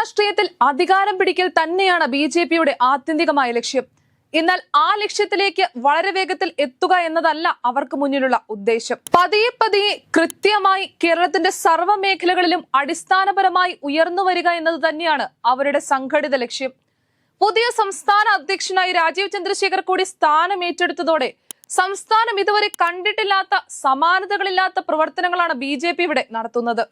രാഷ്ട്രീയത്തിൽ അധികാരം പിടിക്കൽ തന്നെയാണ് ബി ജെ പിയുടെ ആത്യന്തികമായ ലക്ഷ്യം. എന്നാൽ ആ ലക്ഷ്യത്തിലേക്ക് വളരെ വേഗത്തിൽ എത്തുക എന്നതല്ല അവർക്ക് മുന്നിലുള്ള ഉദ്ദേശം. പതിയെ പതിയെ കൃത്യമായി കേരളത്തിന്റെ സർവ മേഖലകളിലും അടിസ്ഥാനപരമായി ഉയർന്നു വരിക എന്നത് തന്നെയാണ് അവരുടെ സംഘടിത ലക്ഷ്യം. പുതിയ സംസ്ഥാന അധ്യക്ഷനായി രാജീവ് ചന്ദ്രശേഖർ കൂടി സ്ഥാനം ഏറ്റെടുത്തതോടെ സംസ്ഥാനം ഇതുവരെ കണ്ടിട്ടില്ലാത്ത സമാനതകളില്ലാത്ത പ്രവർത്തനങ്ങളാണ് ബി ഇവിടെ നടത്തുന്നത്.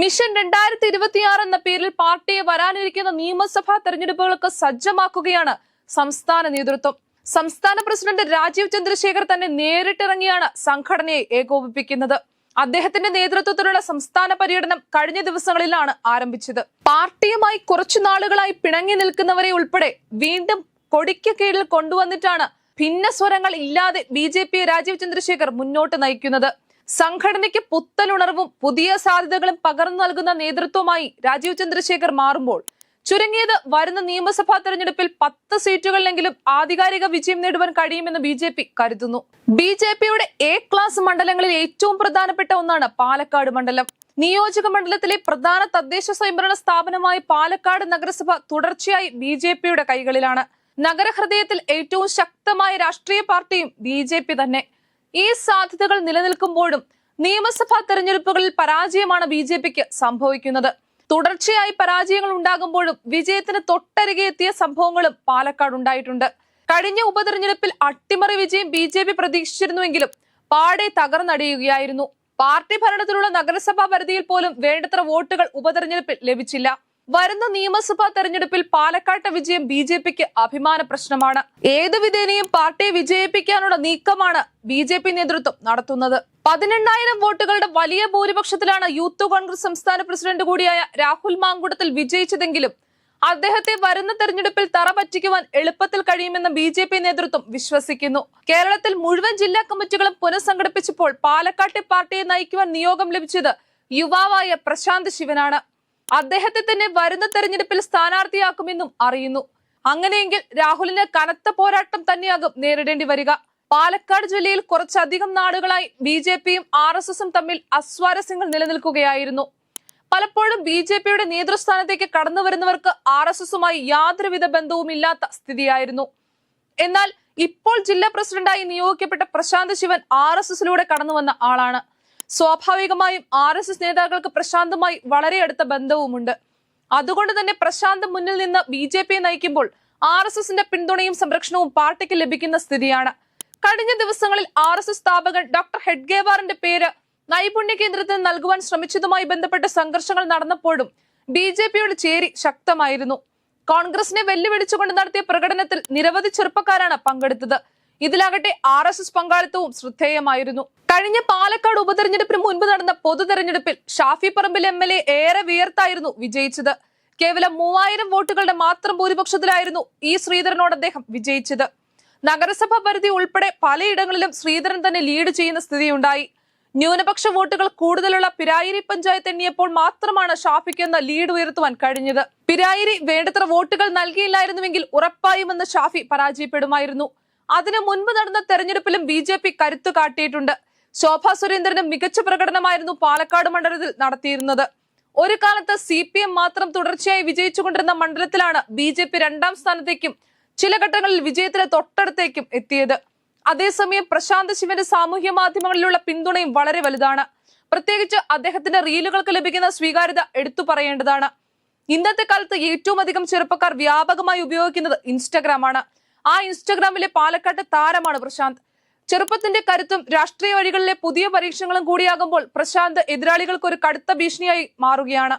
മിഷൻ രണ്ടായിരത്തി ഇരുപത്തിയാറ് എന്ന പേരിൽ പാർട്ടിയെ വരാനിരിക്കുന്ന നിയമസഭാ തെരഞ്ഞെടുപ്പുകൾക്ക് സജ്ജമാക്കുകയാണ് സംസ്ഥാന നേതൃത്വം. സംസ്ഥാന പ്രസിഡന്റ് രാജീവ് ചന്ദ്രശേഖർ തന്നെ നേരിട്ടിറങ്ങിയാണ് സംഘടനയെ ഏകോപിപ്പിക്കുന്നത്. അദ്ദേഹത്തിന്റെ നേതൃത്വത്തിലുള്ള സംസ്ഥാന പര്യടനം കഴിഞ്ഞ ദിവസങ്ങളിലാണ് ആരംഭിച്ചത്. പാർട്ടിയുമായി കുറച്ചു നാളുകളായി പിണങ്ങി നിൽക്കുന്നവരെ ഉൾപ്പെടെ വീണ്ടും കൊടിക്ക് കീഴിൽ കൊണ്ടുവന്നിട്ടാണ് ഭിന്ന സ്വരങ്ങൾ ഇല്ലാതെ B J P Rajeev Chandrasekhar മുന്നോട്ട് നയിക്കുന്നത്. സംഘടനയ്ക്ക് പുത്തനുണർവും പുതിയ സാധ്യതകളും പകർന്നു നൽകുന്ന നേതൃത്വമായി രാജീവ് ചന്ദ്രശേഖർ മാറുമ്പോൾ ചുരുങ്ങിയത് വരുന്ന നിയമസഭാ തെരഞ്ഞെടുപ്പിൽ പത്ത് സീറ്റുകളിലെങ്കിലും ആധികാരിക വിജയം നേടുവാൻ കഴിയുമെന്ന് ബി ജെ പി കരുതുന്നു. ബി ജെ പിയുടെ എ ക്ലാസ് മണ്ഡലങ്ങളിൽ ഏറ്റവും പ്രധാനപ്പെട്ട ഒന്നാണ് പാലക്കാട് മണ്ഡലം. നിയോജക മണ്ഡലത്തിലെ പ്രധാന തദ്ദേശ സ്വയംഭരണ സ്ഥാപനമായ പാലക്കാട് നഗരസഭ തുടർച്ചയായി ബി ജെ പിയുടെ കൈകളിലാണ്. നഗരഹൃദയത്തിൽ ഏറ്റവും ശക്തമായ രാഷ്ട്രീയ പാർട്ടിയും ബി ജെ പി തന്നെ. ഈ സാധ്യതകൾ നിലനിൽക്കുമ്പോഴും നിയമസഭാ തെരഞ്ഞെടുപ്പുകളിൽ പരാജയമാണ് ബി ജെ പിക്ക് സംഭവിക്കുന്നത്. തുടർച്ചയായി പരാജയങ്ങൾ ഉണ്ടാകുമ്പോഴും വിജയത്തിന് തൊട്ടരികെ എത്തിയ സംഭവങ്ങളും പാലക്കാട് ഉണ്ടായിട്ടുണ്ട്. കഴിഞ്ഞ ഉപതെരഞ്ഞെടുപ്പിൽ അട്ടിമറി വിജയം ബി ജെ പി പ്രതീക്ഷിച്ചിരുന്നുവെങ്കിലും പാടെ തകർന്നടിയുകയായിരുന്നു. പാർട്ടി ഭരണത്തിലുള്ള നഗരസഭാ പരിധിയിൽ പോലും വേണ്ടത്ര വോട്ടുകൾ ഉപതെരഞ്ഞെടുപ്പിൽ ലഭിച്ചില്ല. വരുന്ന നിയമസഭാ തെരഞ്ഞെടുപ്പിൽ പാലക്കാട്ടെ വിജയം ബി ജെ പിക്ക് അഭിമാന പ്രശ്നമാണ്. ഏത് വിധേനയും പാർട്ടിയെ വിജയിപ്പിക്കാനുള്ള നീക്കമാണ് ബി ജെ പി നേതൃത്വം നടത്തുന്നത്. പതിനെണ്ണായിരം വോട്ടുകളുടെ വലിയ ഭൂരിപക്ഷത്തിലാണ് യൂത്ത് കോൺഗ്രസ് സംസ്ഥാന പ്രസിഡന്റ് കൂടിയായ രാഹുൽ മാങ്കുടത്തിൽ വിജയിച്ചതെങ്കിലും അദ്ദേഹത്തെ വരുന്ന തെരഞ്ഞെടുപ്പിൽ തറ പറ്റിക്കുവാൻ എളുപ്പത്തിൽ കഴിയുമെന്ന് ബി ജെ പി നേതൃത്വം വിശ്വസിക്കുന്നു. കേരളത്തിൽ മുഴുവൻ ജില്ലാ കമ്മിറ്റികളും പുനഃസംഘടിപ്പിച്ചപ്പോൾ പാലക്കാട്ടെ പാർട്ടിയെ നയിക്കുവാൻ നിയോഗം ലഭിച്ചത് യുവാവായ പ്രശാന്ത് ശിവനാണ്. അദ്ദേഹത്തെ തന്നെ വരുന്ന തെരഞ്ഞെടുപ്പിൽ സ്ഥാനാർത്ഥിയാക്കുമെന്നും അറിയുന്നു. അങ്ങനെയെങ്കിൽ രാഹുലിന് കനത്ത പോരാട്ടം തന്നെയാകും നേരിടേണ്ടി വരിക. പാലക്കാട് ജില്ലയിൽ കുറച്ചധികം നാടുകളായി ബി ജെ പിയും ആർ എസ് എസും തമ്മിൽ അസ്വാരസ്യങ്ങൾ നിലനിൽക്കുകയായിരുന്നു. പലപ്പോഴും ബി ജെ പിയുടെ നേതൃസ്ഥാനത്തേക്ക് കടന്നു വരുന്നവർക്ക് ആർ എസ് എസുമായി യാതൊരുവിധ ബന്ധവും ഇല്ലാത്ത സ്ഥിതിയായിരുന്നു. എന്നാൽ ഇപ്പോൾ ജില്ലാ പ്രസിഡന്റായി നിയോഗിക്കപ്പെട്ട പ്രശാന്ത് ശിവൻ ആർ എസ് എസിലൂടെ കടന്നു വന്ന ആളാണ്. സ്വാഭാവികമായും ആർ എസ് എസ് നേതാക്കൾക്ക് പ്രശാന്തുമായി വളരെ അടുത്ത ബന്ധവുമുണ്ട്. അതുകൊണ്ട് തന്നെ പ്രശാന്ത് മുന്നിൽ നിന്ന് ബി ജെ പിയെ നയിക്കുമ്പോൾ ആർ എസ് എസിന്റെ പിന്തുണയും സംരക്ഷണവും പാർട്ടിക്ക് ലഭിക്കുന്ന സ്ഥിതിയാണ്. കഴിഞ്ഞ ദിവസങ്ങളിൽ ആർ എസ് എസ് സ്ഥാപകൻ ഡോക്ടർ ഹെഡ്ഗേവാറിന്റെ പേര് നൈപുണ്യ കേന്ദ്രത്തിൽ നൽകുവാൻ ശ്രമിച്ചതുമായി ബന്ധപ്പെട്ട സംഘർഷങ്ങൾ നടന്നപ്പോഴും ബി ജെ പിയുടെ ചേരി ശക്തമായിരുന്നു. കോൺഗ്രസിനെ വെല്ലുവിളിച്ചുകൊണ്ട് നടത്തിയ പ്രകടനത്തിൽ നിരവധി ചെറുപ്പക്കാരാണ് പങ്കെടുത്തത്. ഇതിലാകട്ടെ ആർ എസ് എസ് പങ്കാളിത്തവും ശ്രദ്ധേയമായിരുന്നു. കഴിഞ്ഞ പാലക്കാട് ഉപതെരഞ്ഞെടുപ്പിന് മുൻപ് നടന്ന പൊതു തെരഞ്ഞെടുപ്പിൽ Shafi Parambil M L A ഏറെ വിയർത്തായിരുന്നു വിജയിച്ചത്. കേവലം മൂവായിരം വോട്ടുകളുടെ മാത്രം ഭൂരിപക്ഷത്തിലായിരുന്നു ഇ ശ്രീധരനോട് അദ്ദേഹം വിജയിച്ചത്. നഗരസഭ പരിധി ഉൾപ്പെടെ പലയിടങ്ങളിലും ശ്രീധരൻ തന്നെ ലീഡ് ചെയ്യുന്ന സ്ഥിതിയുണ്ടായി. ന്യൂനപക്ഷ വോട്ടുകൾ കൂടുതലുള്ള പിരായിരി പഞ്ചായത്ത് എണ്ണിയപ്പോൾ മാത്രമാണ് ഷാഫിക്ക് എന്ന ലീഡ് ഉയർത്തുവാൻ കഴിഞ്ഞത്. പിരായിരി വേണ്ടത്ര വോട്ടുകൾ നൽകിയില്ലായിരുന്നുവെങ്കിൽ ഉറപ്പായും എന്ന് ഷാഫി പരാജയപ്പെടുമായിരുന്നു. അതിനു മുൻപ് നടന്ന തെരഞ്ഞെടുപ്പിലും ബി ജെ പി കരുത്തു കാട്ടിയിട്ടുണ്ട്. ശോഭാ സുരേന്ദ്രനും മികച്ച പ്രകടനമായിരുന്നു പാലക്കാട് മണ്ഡലത്തിൽ നടത്തിയിരുന്നത്. ഒരു കാലത്ത് സി പി എം മാത്രം തുടർച്ചയായി വിജയിച്ചുകൊണ്ടിരുന്ന മണ്ഡലത്തിലാണ് ബി ജെ പി രണ്ടാം സ്ഥാനത്തേക്കും ചില ഘട്ടങ്ങളിൽ വിജയത്തിന് തൊട്ടടുത്തേക്കും എത്തിയത്. അതേസമയം പ്രശാന്ത് ശിവന്റെ സാമൂഹ്യ മാധ്യമങ്ങളിലുള്ള പിന്തുണയും വളരെ വലുതാണ്. പ്രത്യേകിച്ച് അദ്ദേഹത്തിന്റെ റീലുകൾക്ക് ലഭിക്കുന്ന സ്വീകാര്യത എടുത്തു പറയേണ്ടതാണ്. ഇന്നത്തെ കാലത്ത് ഏറ്റവും അധികം ചെറുപ്പക്കാർ വ്യാപകമായി ഉപയോഗിക്കുന്നത് ഇൻസ്റ്റഗ്രാം ആണ് ആ ഇൻസ്റ്റഗ്രാമിലെ പാലക്കാട്ട് താരമാണ് പ്രശാന്ത്. ചെറുപ്പത്തിന്റെ കരുത്തും രാഷ്ട്രീയ വഴികളിലെ പുതിയ പരീക്ഷണങ്ങളും കൂടിയാകുമ്പോൾ പ്രശാന്ത് എതിരാളികൾക്ക് ഒരു കടുത്ത ഭീഷണിയായി മാറുകയാണ്.